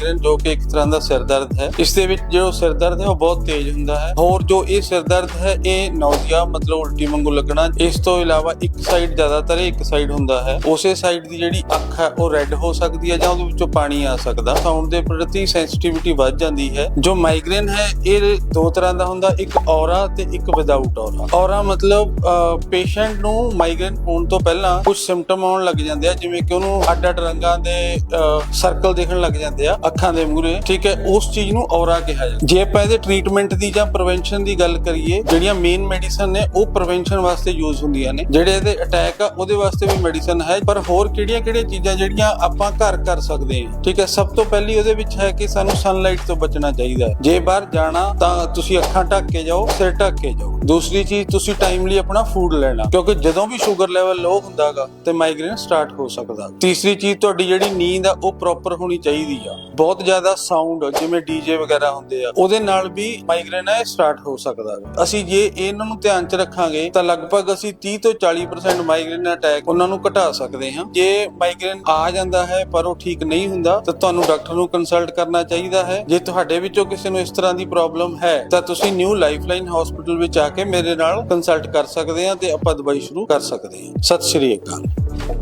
Migraine ਜੋ ਕਿ ਇੱਕ ਤਰ੍ਹਾਂ ਦਾ ਸਿਰ ਦਰਦ ਹੈ। ਇਸ ਦੇ ਵਿੱਚ ਜੋ ਸਿਰ ਦਰਦ ਹੈ, ਉਹ ਬਹੁਤ ਤੇਜ਼ ਹੁੰਦਾ ਹੈ। ਹੋਰ ਜੋ ਇਹ ਸਿਰ ਦਰਦ ਹੈ, ਇਹ ਨੌਜ਼ੀਆ ਮਤਲਬ ਉਲਟੀ ਵਾਂਗੂ ਲੱਗਣਾ, ਇਸ ਤੋਂ ਇਲਾਵਾ ਇੱਕ ਸਾਈਡ ਜ਼ਿਆਦਾਤਰ ਇੱਕ ਸਾਈਡ ਹੁੰਦਾ ਹੈ। ਉਸੇ ਸਾਈਡ ਦੀ ਜਿਹੜੀ ਅੱਖ ਹੈ, ਉਹ ਰੈੱਡ ਹੋ ਸਕਦੀ ਹੈ ਜਾਂ ਉਹਦੇ ਵਿੱਚੋਂ ਪਾਣੀ ਆ ਸਕਦਾ। ਸਾਊਂਡ ਦੇ ਪ੍ਰਤੀ ਸੈਂਸਿਟੀਵਿਟੀ ਵੱਧ ਜਾਂਦੀ ਹੈ। ਜੋ ਮਾਈਗ੍ਰੇਨ ਹੈ, ਇਹ ਦੋ ਤਰ੍ਹਾਂ ਦਾ ਹੁੰਦਾ, ਇੱਕ ਔਰਾ ਤੇ ਇੱਕ ਵਿਦਆਊਟ ਔਰਾ ਔਰਾ ਮਤਲਬ ਪੇਸ਼ੈਂਟ ਨੂੰ ਮਾਈਗ੍ਰੇਨ ਹੋਣ ਤੋਂ ਪਹਿਲਾਂ ਕੁਝ ਸਿੰਪਟਮ ਆਉਣ ਲੱਗ ਜਾਂਦੇ ਆ, ਜਿਵੇਂ ਕਿ ਉਹਨੂੰ ਅੱਡ ਅੱਡ ਰੰਗਾਂ ਦੇ ਸਰਕਲ ਦੇਖਣ ਲੱਗ ਜਾਂਦੇ ਆ। ਅੱਖਾਂ ਦੇ ਮੂਹਰੇ, ਠੀਕ ਹੈ, ਉਸ ਚੀਜ਼ ਨੂੰ ਔਰਾ ਕਿਹਾ ਜਾਂਦਾ। ਜੇ ਆਪਾਂ ਇਹਦੇ ਟ੍ਰੀਟਮੈਂਟ ਦੀ ਜਾਂ ਪ੍ਰੀਵੈਂਸ਼ਨ ਦੀ ਗੱਲ ਕਰੀਏ, ਜਿਹੜੀਆਂ ਮੇਨ ਮੈਡੀਸਨ ਨੇ, ਉਹ ਪ੍ਰੀਵੈਂਸ਼ਨ ਵਾਸਤੇ ਯੂਜ਼ ਹੁੰਦੀਆਂ ਨੇ। ਜਿਹੜੇ ਇਹਦੇ ਅਟੈਕ ਆ, ਉਹਦੇ ਵਾਸਤੇ ਵੀ ਮੈਡੀਸਨ ਹੈ, ਪਰ ਹੋਰ ਕਿਹੜੀਆਂ ਕਿਹੜੀਆਂ ਚੀਜ਼ਾਂ ਜਿਹੜੀਆਂ ਆਪਾਂ ਘਰ ਕਰ ਸਕਦੇ ਹਾਂ? ਠੀਕ ਹੈ, ਸਭ ਤੋਂ ਪਹਿਲੀ ਉਹਦੇ ਵਿੱਚ ਹੈ ਕਿ ਸਾਨੂੰ ਸਨਲਾਈਟ ਤੋਂ ਬਚਣਾ ਚਾਹੀਦਾ ਹੈ। ਜੇ ਬਾਹਰ ਜਾਣਾ, ਤਾਂ ਤੁਸੀਂ ਅੱਖਾਂ ਢੱਕ ਕੇ ਜਾਓ, ਸਿਰ ਢੱਕ ਕੇ ਜਾਓ। ਦੂਸਰੀ ਚੀਜ਼, ਤੁਸੀਂ ਟਾਈਮਲੀ ਆਪਣਾ ਫੂਡ ਲੈਣਾ, ਕਿਉਂਕਿ ਜਦੋਂ ਵੀ ਸ਼ੂਗਰ ਲੈਵਲ ਲੋ ਹੁੰਦਾਗਾ, ਤੇ ਮਾਈਗ੍ਰੇਨ ਸਟਾਰਟ ਹੋ ਸਕਦਾ। ਤੀਸਰੀ ਚੀਜ਼, ਤੁਹਾਡੀ ਜਿਹੜੀ ਨੀਂਦ ਆ, ਉਹ ਪ੍ਰੋਪਰ ਹੋਣੀ ਚਾਹੀਦੀ ਆ। ਬਹੁਤ ਜ਼ਿਆਦਾ ਸਾਊਂਡ ਜਿਵੇਂ ਡੀਜੇ ਵਗੈਰਾ ਹੁੰਦੇ ਆ, ਉਹਦੇ ਨਾਲ ਵੀ ਮਾਈਗ੍ਰੇਨ ਹੈ ਸਟਾਰਟ ਹੋ ਸਕਦਾ ਅਸੀਂ ਜੇ ਇਹਨਾਂ ਨੂੰ ਧਿਆਨ 'ਚ ਰੱਖਾਂਗੇ, ਤਾਂ ਲਗਭਗ ਅਸੀਂ 30 ਤੋਂ 40% ਮਾਈਗ੍ਰੇਨ ਅਟੈਕ ਉਹਨਾਂ ਨੂੰ ਘਟਾ ਸਕਦੇ ਹਾਂ। ਜੇ ਮਾਈਗ੍ਰੇਨ ਆ ਜਾਂਦਾ ਹੈ, ਪਰ ਉਹ ਠੀਕ ਨਹੀਂ ਹੁੰਦਾ, ਤਾਂ ਤੁਹਾਨੂੰ ਡਾਕਟਰ ਨੂੰ ਕੰਸਲਟ ਕਰਨਾ ਚਾਹੀਦਾ ਹੈ। ਜੇ ਤੁਹਾਡੇ ਵਿੱਚੋਂ ਕਿਸੇ ਨੂੰ ਇਸ ਤਰ੍ਹਾਂ ਦੀ ਪ੍ਰੋਬਲਮ ਹੈ, ਤਾਂ ਤੁਸੀਂ ਨਿਊ ਲਾਈਫਲਾਈਨ ਹਸਪੀਟਲ ਵਿੱਚ ਆ ਕੇ ਮੇਰੇ ਨਾਲ ਕੰਸਲਟ ਕਰ ਸਕਦੇ ਹਾਂ ਤੇ ਆਪਾਂ ਦਵਾਈ ਸ਼ੁਰੂ ਕਰ ਸਕਦੇ ਹਾਂ। ਸਤਿ ਸ਼੍ਰੀ ਅਕਾਲ।